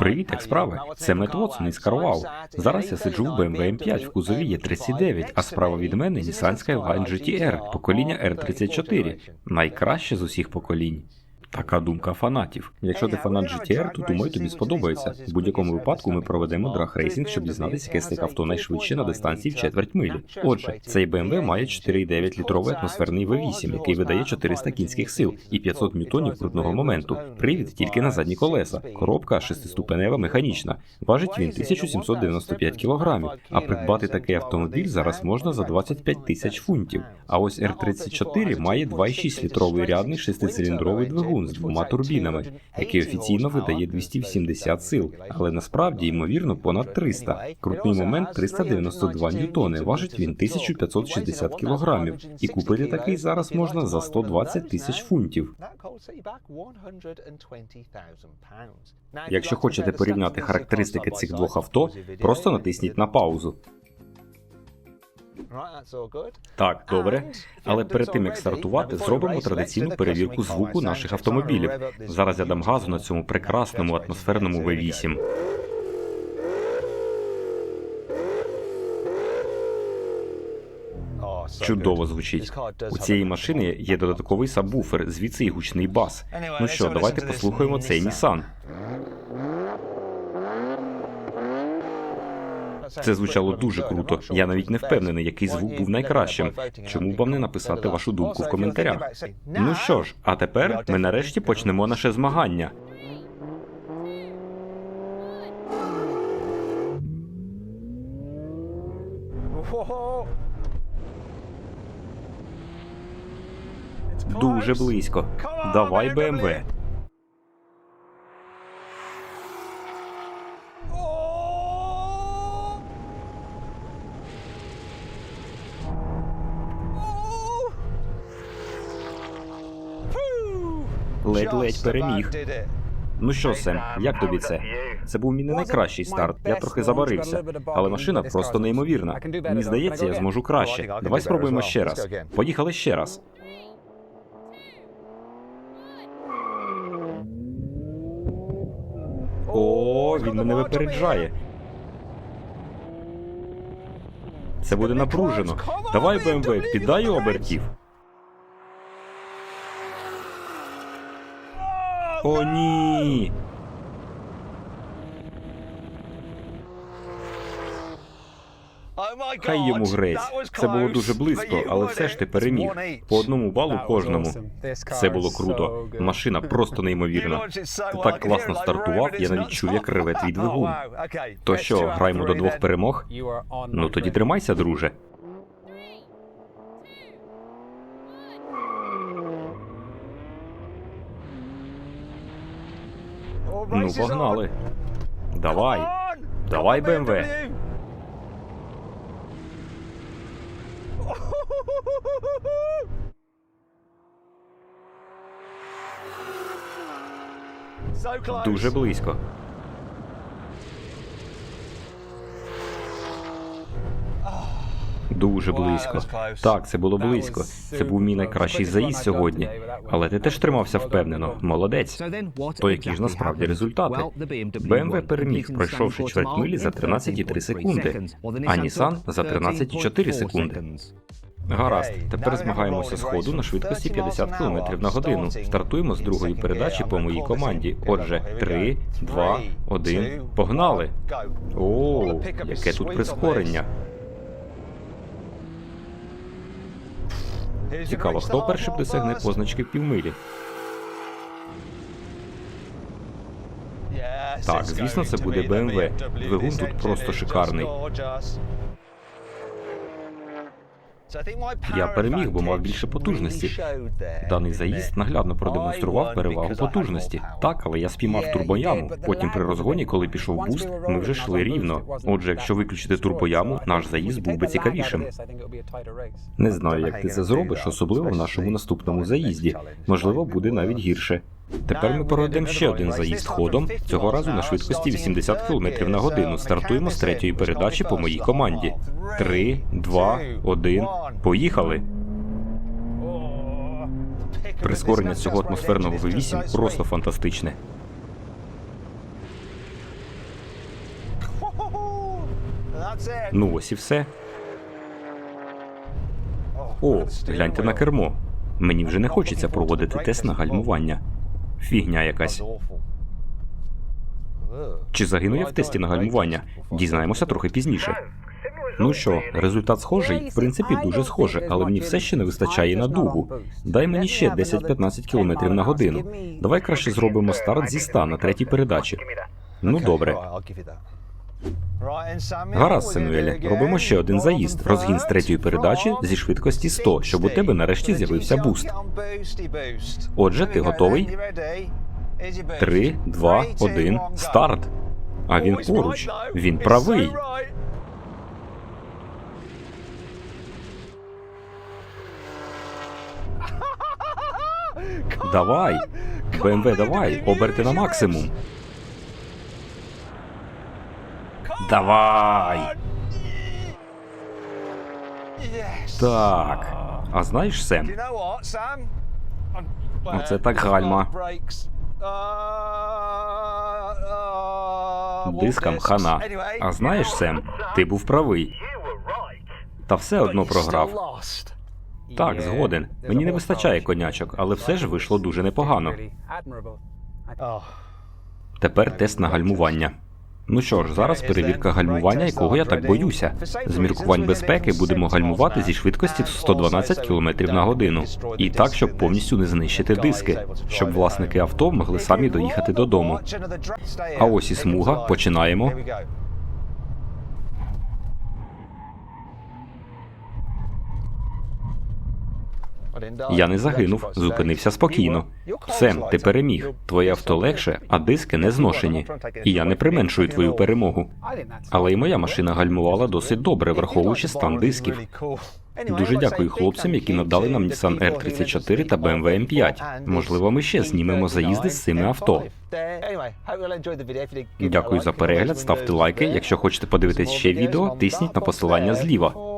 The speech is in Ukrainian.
Привіт, як справи? Це Мет Вотсон із Карвау. Зараз я сиджу в BMW M5 в кузові є 39, а справа від мене нісанська Skyline GT-R, покоління R34. Найкраще з усіх поколінь. Така думка фанатів. Якщо ти фанат GTR, то думаю, тобі сподобається. В будь-якому випадку ми проведемо драг-рейсинг, щоб дізнатися, яке з цих авто найшвидше на дистанції в четверть милі. Отже, цей BMW має 4,9 літровий атмосферний V8, який видає 400 кінських сил і 500 ньютонів крутного моменту. Привід тільки на задні колеса. Коробка шестиступенева механічна. Важить він 1795 кілограмів. А придбати такий автомобіль зараз можна за 25 тисяч фунтів. А ось R34 має 2,6 літровий рядний шестициліндровий двигун з двома турбінами, який офіційно видає 280 сил, але насправді ймовірно понад 300. Крутний момент 392 ньютони. Важить він 1560 кілограмів, і купити такий зараз можна за 120 тисяч фунтів. Якщо хочете порівняти характеристики цих двох авто, просто натисніть на паузу. Так, добре. Але перед тим як стартувати, зробимо традиційну перевірку звуку наших автомобілів. Зараз я дам газу на цьому прекрасному атмосферному V8. Чудово звучить. У цієї машини є додатковий сабвуфер, звідси і гучний бас. Ну що, давайте послухаємо цей Nissan. Це звучало дуже круто. Я навіть не впевнений, який звук був найкращим. Чому б вам не написати вашу думку в коментарях? Ну що ж, а тепер ми нарешті почнемо наше змагання. Дуже близько. Давай, БМВ. Ледь-ледь переміг. Ну що, Сем, як тобі це? Це був мій не найкращий старт. Я трохи забарився, але машина просто неймовірна. Мені здається, я зможу краще. Давай спробуємо ще раз. Поїхали ще раз. О, він мене випереджає. Це буде напружено. Давай, БМВ, піддай обертів. О, ні. Хай йому грець. Це було дуже близько, але все ж ти переміг. По одному балу кожному. Це було круто. Машина просто неймовірна. Ти так класно стартував, я навіть чув, як реве твій двигун. То що, граємо до двох перемог? Ну тоді тримайся, друже. Ну, погнали. Давай. Давай, БМВ. Дуже близько. Дуже близько. Так, це було близько. Це був мій найкращий заїзд сьогодні. Але ти теж тримався впевнено. Молодець. То які ж насправді результати? BMW переміг, пройшовши чверть милі за 13,3 секунди, а Nissan за 13,4 секунди. Гаразд, тепер змагаємося з ходу на швидкості 50 км на годину. Стартуємо з другої передачі по моїй команді. Отже, 3, 2, 1, погнали! О, яке тут прискорення! Цікаво, хто першим досягне позначки півмилі. Так, звісно, це буде BMW. Двигун тут просто шикарний. Я переміг, бо мав більше потужності. Даний заїзд наглядно продемонстрував перевагу потужності. Так, але я спіймав турбояму. Потім при розгоні, коли пішов буст, ми вже йшли рівно. Отже, якщо виключити турбояму, наш заїзд був би цікавішим. Не знаю, як ти це зробиш, особливо в нашому наступному заїзді. Можливо, буде навіть гірше. Тепер ми проведемо ще один заїзд ходом, цього разу на швидкості 80 км на годину. Стартуємо з третьої передачі по моїй команді. Три, два, один. Поїхали! Прискорення цього атмосферного V8 просто фантастичне. Ну ось і все. О, гляньте на кермо. Мені вже не хочеться проводити тест на гальмування. Фігня якась. Чи загину я в тесті на гальмування? Дізнаємося трохи пізніше. Ну що, результат схожий? В принципі, дуже схоже, але мені все ще не вистачає на дугу. Дай мені ще 10-15 км на годину. Давай краще зробимо старт зі 100 на третій передачі. Ну добре. Гаразд, Семуеле, робимо ще один заїзд. Розгін з третьої передачі зі швидкості 100, щоб у тебе нарешті з'явився буст. Отже, ти готовий? Три, два, один, старт. А він поруч. Він правий. Давай. БМВ, давай. Оберти на максимум. Давай. Так. А знаєш, Сем, Оце так гальма. дискам хана. А знаєш, Сем, ти був правий. Та все одно програв. Так, згоден. Мені не вистачає конячок, але все ж вийшло дуже непогано. Тепер тест на гальмування. Ну що ж, зараз перевірка гальмування, якого я так боюся. З міркувань безпеки будемо гальмувати зі швидкості 112 км на годину. І так, щоб повністю не знищити диски, щоб власники авто могли самі доїхати додому. А ось і смуга. Починаємо. Я не загинув, зупинився спокійно. Сем, ти переміг. Твоє авто легше, а диски не зношені. І я не применшую твою перемогу. Але й моя машина гальмувала досить добре, враховуючи стан дисків. Дуже дякую хлопцям, які надали нам Nissan R34 та BMW M5. Можливо, ми ще знімемо заїзди з цими авто. Дякую за перегляд, ставте лайки. Якщо хочете подивитись ще відео, тисніть на посилання зліва.